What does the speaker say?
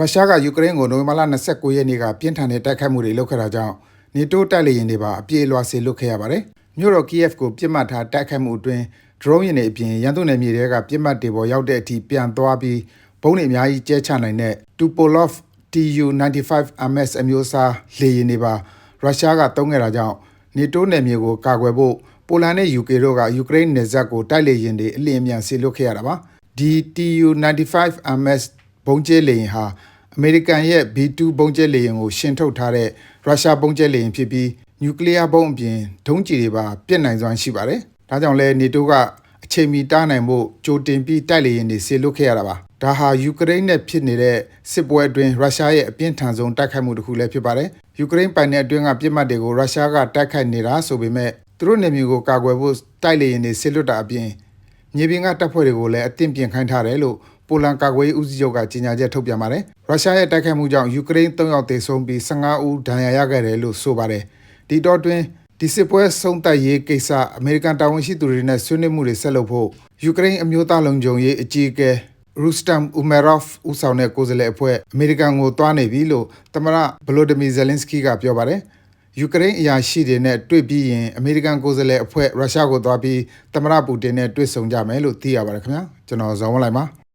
ရုရှားကယူကရိန်းကိုနိုဝင်ဘာလ29ရက်နေ့ကပြင်းထန်တဲ့တိုက်ခိုက်မှုတွေလုပ်ခဲ့တာကြောင့်နေတိုးတိုက်လေယာဉ်တွေပါအပြေအလွှာစေလွတ်ခဲ့ရပါတယ်။မြို့တော်ကီယက်ကိုပြစ်မှတ်ထားတိုက်ခိုက်မှုအတွင်းဒရုန်းယာဉ်တွေအပြင်ရန်သူနယ်မြေတွေကပြစ်မှတ်တွေပေါ်ရောက်တဲ့အထိပြန်သွားပြီးဘုံးတွေအများကြီးကျဲချနိုင်တဲ့ Tupolev Tu-95 MS အမျိုးအစားလေယာဉ်တွေပါရုရှားကတုံးခဲ့တာကြောင့်နေတိုးနယ်မြေကိုကာကွယ်ဖို့ပိုလန်နဲ့ UK တို့ကယူကရိန်းနယ်စပ်ကိုတိုက်လေယာဉ်တွေအလင်းအမြန်စေလွတ်ခဲ့ရတာပါ။ဒီ Tu-95 MS ဘုံးကျဲလေယာဉ်ဟာအမေရိကန်ရဲ့ B2 ဘုံးကျဲလေယာဉ်ကိုရှင်ထုတ်ထားတဲ့ရုရှားဘုံးကျဲလေယာဉ်ဖြစ်ပြီးနျူကလ িয়ার ဘုံးအပြင်ဒုံးကျည်တွေပါပြစ်နိုင်စွမ်းရှိပါတယ်။ဒါကြောင့်လဲနေတိုးကအချိန်မီတားနိုင်ဖို့ကြိုတင်ပြီးတိုက်လေယာဉ်တွေဆေလွတ်ခဲ့ရတာပါ။ဒါဟာယူကရိန်းနဲ့ဖြစ်နေတဲ့စစ်ပွဲအတွင်းရုရှားရဲ့အပြင်းထန်ဆုံးတိုက်ခိုက်မှုတစ်ခုလည်းဖြစ်ပါတယ်။ယူကရိန်းပိုင်နယ်အတွင်းကပြစ်မှတ်တွေကိုရုရှားကတိုက်ခိုက်နေတာဆိုပေမဲ့သူတို့နေမျိုးကိုကာကွယ်ဖို့တိုက်လေယာဉ်တွေဆေလွတ်တာအပြင်မြေပြင်ကတပ်ဖွဲ့တွေကိုလည်းအသင့်ပြင်ခိုင်းထားတယ်လို့ ပိုလန်ကာကွယ်ရေးဦးစီးချုပ်ကကြေညာချက်ထုတ်ပြန်ပါတယ်။ရုရှားရဲ့တိုက်ခိုက်မှုကြောင့်ယူကရိန်း၃ယောက်သေဆုံးပြီး15ဦးဒဏ်ရာရခဲ့တယ်လို့ဆိုပါတယ်။ဒီတော့တွင်ဒီစစ်ပွဲဆုံးသက်ရေးကိစ္စအမေရိကန်တာဝန်ရှိသူတွေနဲ့ဆွေးနွေးမှုတွေဆက်လုပ်ဖို့ယူကရိန်းအမျိုးသားလုံခြုံရေးအကြီးအကဲ Rustem Umerov ဦးဆောင်တဲ့ကိုယ်စားလှယ်အဖွဲ့အမေရိကန်ကိုတွားနေပြီလို့သမ္မတဗလိုဒီမီဇယ်လင်းစကီကပြောပါတယ်။ယူကရိန်းအရာရှိတွေနဲ့တွေ့ပြီးရင်အမေရိကန်ကိုယ်စားလှယ်အဖွဲ့ရုရှားကိုသွားပြီးသမ္မတပူတင်နဲ့တွေ့ဆုံကြမယ်လို့သိရပါတယ်ခင်ဗျာကျွန်တော်ဇော်ဝင်းလိုက်ပါ